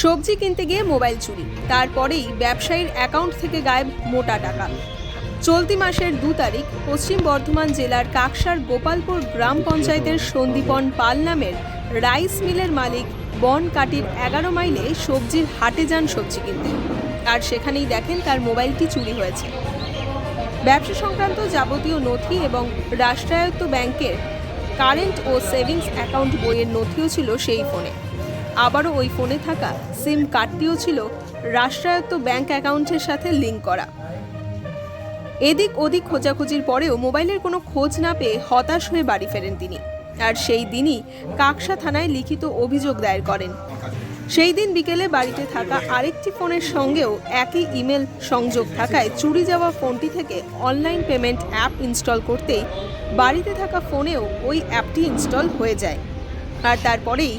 সবজি কিনতে গিয়ে মোবাইল চুরি, তারপরেই ব্যবসায়ীর অ্যাকাউন্ট থেকে গায়েব মোটা টাকা। চলতি মাসের দু তারিখ পশ্চিম বর্ধমান জেলার কাকসার গোপালপুর গ্রাম পঞ্চায়েতের সন্দীপন পাল নামের রাইস মিলের মালিক বন কাটির এগারো মাইলে সবজির হাটে যান সবজি কিনতে। আর সেখানেই দেখেন তার মোবাইলটি চুরি হয়েছে। ব্যবসা সংক্রান্ত যাবতীয় নথি এবং রাষ্ট্রায়ত্ত ব্যাংকের কারেন্ট ও সেভিংস অ্যাকাউন্ট বইয়ের নথিও ছিল সেই ফোনে। আবারও ওই ফোনে থাকা সিম কার্ডটিও ছিল রাষ্ট্রায়ত্ত ব্যাংক অ্যাকাউন্টের সাথে লিঙ্ক করা। এদিক ওদিক খোঁজাখুঁজির পরেও মোবাইলের কোনো খোঁজ না পেয়ে হতাশ হয়ে বাড়ি ফেরেন তিনি। আর সেই দিনই কাকসা থানায় লিখিত অভিযোগ দায়ের করেন। সেই দিন বিকেলে বাড়িতে থাকা আরেকটি ফোনের সঙ্গেও একই ইমেল সংযোগ থাকায় চুরি যাওয়া ফোনটি থেকে অনলাইন পেমেন্ট অ্যাপ ইনস্টল করতেই বাড়িতে থাকা ফোনেও ওই অ্যাপটি ইনস্টল হয়ে যায়। আর তারপরেই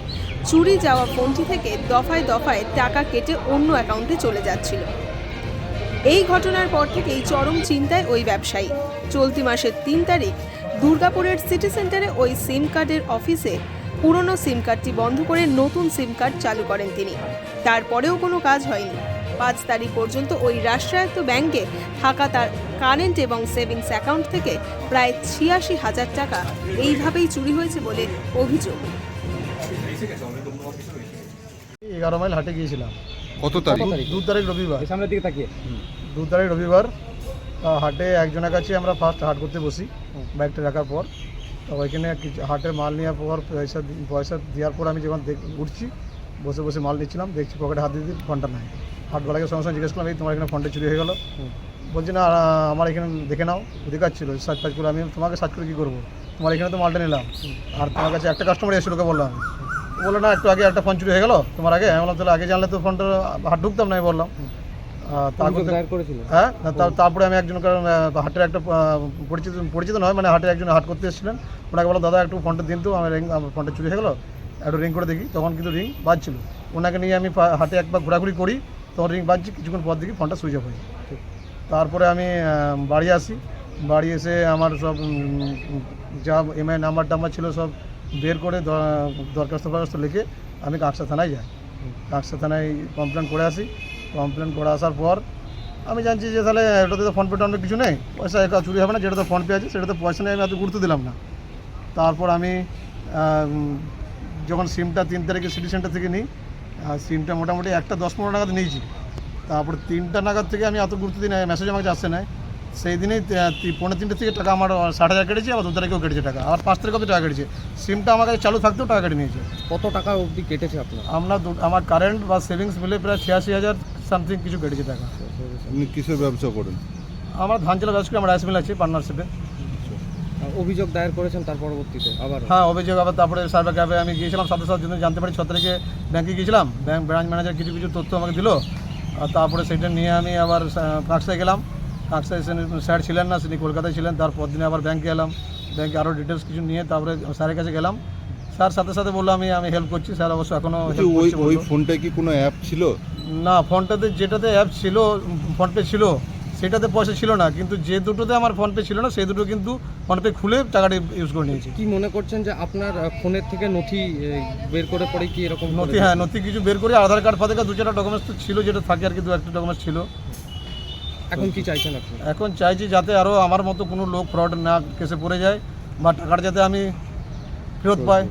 চুরি যাওয়া ফোনটি থেকে দফায় দফায় টাকা কেটে অন্য অ্যাকাউন্টে চলে যাচ্ছিল। এই ঘটনার পর থেকেই চরম চিন্তায় ওই ব্যবসায়ী। চলতি মাসের তিন তারিখ দুর্গাপুরের সিটি সেন্টারে ওই সিম কার্ডের অফিসে পুরনো সিম কার্ডটি বন্ধ করে নতুন সিম কার্ড চালু করেন তিনি। তারপরেও কোনো কাজ হয়নি। পাঁচ তারিখ পর্যন্ত ওই রাষ্ট্রায়ত্ত ব্যাংকে থাকা তার কারেন্ট এবং সেভিংস অ্যাকাউন্ট থেকে প্রায় ছিয়াশি হাজার টাকা এইভাবেই চুরি হয়েছে বলে অভিযোগ। এগারো মাইল হাটে গিয়েছিলাম। কত তারিখ? দু- তারিখ রবিবার। সামনের দিকে তাকিয়ে। দু তারিখ রবিবার হাটে একজনের কাছে আমরা ফার্স্ট হাট করতে বসি বাইকটা রাখার পর। তো ওইখানে কিছু হাটে মাল নেওয়ার পর পয়সা পয়সা দেওয়ার পর আমি যখন দেখ- উঠছি বসে বসে মাল নিচ্ছিলাম দেখছি পকেটে হাত দিয়ে দিই ফোনটা নাই। হাটওয়ালাকে সঙ্গে সঙ্গে জিজ্ঞেস করলাম এই তোমার এখানে ফোনটা চুরি হয়ে গেল? বলছি না আমার এখানে দেখে নাও দেখাচ্ছিল সার্চ ফার্চ করে আমি তোমাকে সার্চ করে কী করব? তোমার এখানে তো মালটা নিলাম। আর তোমার কাছে একটা কাস্টমার এসেছিল ওকে বললাম আমি বলল না একটু আগে একটা ফোন চুরি হয়ে গেল তোমার আগে? আমি বললাম তাহলে আগে জানলে তো ফোনটা হাট ঢুকতাম না আমি বললাম। হ্যাঁ তারপরে আমি একজন হাটের একটা পরিচিত পরিচিত নয় মানে হাটের একজন হাট করতে এসেছিলেন। ওনাকে বলো দাদা একটু ফোনটা দিন তো আমার রিং আমার ফোনটা চুরি হয়ে গেলো একটু রিং করে দেখি। তখন কিন্তু রিং বাজছিল। ওনাকে নিয়ে আমি হাটে একবার ঘোরাঘুরি করি তখন রিং বাজছি কিছুক্ষণ পর দেখি ফোনটা সুইচ অফ হয়ে তারপরে আমি বাড়ি আসি। বাড়ি এসে আমার সব যা এমআই নাম্বার টাম্বার ছিল সব বের করে দরখাস্ত ফরখাস্ত লিখে আমি কাকসা থানায় যাই। কাকসা থানায় কমপ্লেন করে আসি। কমপ্লেন করে আসার পর আমি জানছি যে তাহলে ওটাতে তো ফোনপে টনপে কিছু নেই, পয়সা একা চুরি হবে না যেটাতে ফোনপে আছে সেটাতে পয়সা নেই, আমি এত গুরুত্ব দিলাম না। তারপর আমি যখন সিমটা তিন তারিখে সিটি সেন্টার থেকে নিই সিমটা মোটামুটি একটা দশ পনেরো নাগাদ নিয়েছি। তারপর তিনটা নাগাদ থেকে আমি অত গুরুত্ব দিই না মেসেজ আমাকে আসছে না সেই দিনেই পনেরো তিনটে থেকে টাকা আমার ষাট হাজার কেটেছে, আবার দু তারিখেও কেটেছে টাকা আর পাঁচ তারিখেও তো টাকা কেটেছে। সিমটা আমার কাছে চালু থাকতেও টাকা কেটে নিয়েছে। কত টাকা অবধি কেটেছে আপনার? আমরা দু- আমার কারেন্ট বা সেভিংস মিলে প্রায় ছিয়াশি হাজার সামথিং কিছু কেটেছে টাকা। আপনি কিসের ব্যবসা করেন? আমার ধান চালা ব্যবসা করি, আমার রাইস মিল আছে পার্টনারশিপে আর অভিযোগ দায়ের করেছেন তার পরবর্তীতে আবার? হ্যাঁ অভিযোগ আবার তারপরে সার্ভে ক্যাবে আমি গিয়েছিলাম সাথে সাথে জন্য জানতে পারি ছ তারিখে ব্যাংকে গিয়েছিলাম ব্যাংক ব্রাঞ্চ ম্যানেজার কিছু কিছু তথ্য আমাকে দিল আর তারপরে সেটা নিয়ে আমি আবার সা- গেলাম। কাকসায় স্যার ছিলেন না তিনি কলকাতায় ছিলেন তারপর দিনে আবার ব্যাংকে এলাম। ব্যাংকে আরও ডিটেলস কিছু নিয়ে তারপরে স্যারের কাছে গেলাম। স্যার সাথে সাথে বলল আমি আমি হেল্প করছি স্যার অবশ্য এখনও ওই ওই ফোনটায় কি কোনো অ্যাপ ছিল? না ফোনটাতে যেটাতে অ্যাপ ছিল ফোনপে ছিল সেটাতে পয়সা ছিল না কিন্তু যে দুটোতে আমার ফোনপে ছিল না সেই দুটো কিন্তু ফোনপে খুলে টাকাটা ইউজ করে নিয়েছি। কি মনে করছেন যে আপনার ফোনের থেকে নথি বের করে পরে কি এরকম নথি হ্যাঁ নথি কিছু বের করে আধার কার্ড ফাধার কার্ড দু চারটা ডকুমেন্টস তো ছিল যেটা থাকে আর কি দু একটা ডকুমেন্টস ছিল। এখন কি চাইছেন আপনি? এখন চাইছি যাতে আরও আমার মতো কোনো লোক ফ্রড না কেসে পড়ে যায় বা টাকাটা যাতে আমি ফেরত পাই।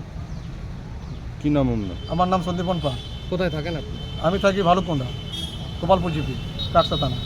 কি নাম আপনার? আমার নাম সন্দীপন পা কোথায় থাকেন আপনি? আমি থাকি ভালুকোন্দা গোপালপুর জিপি কাকসা থানা।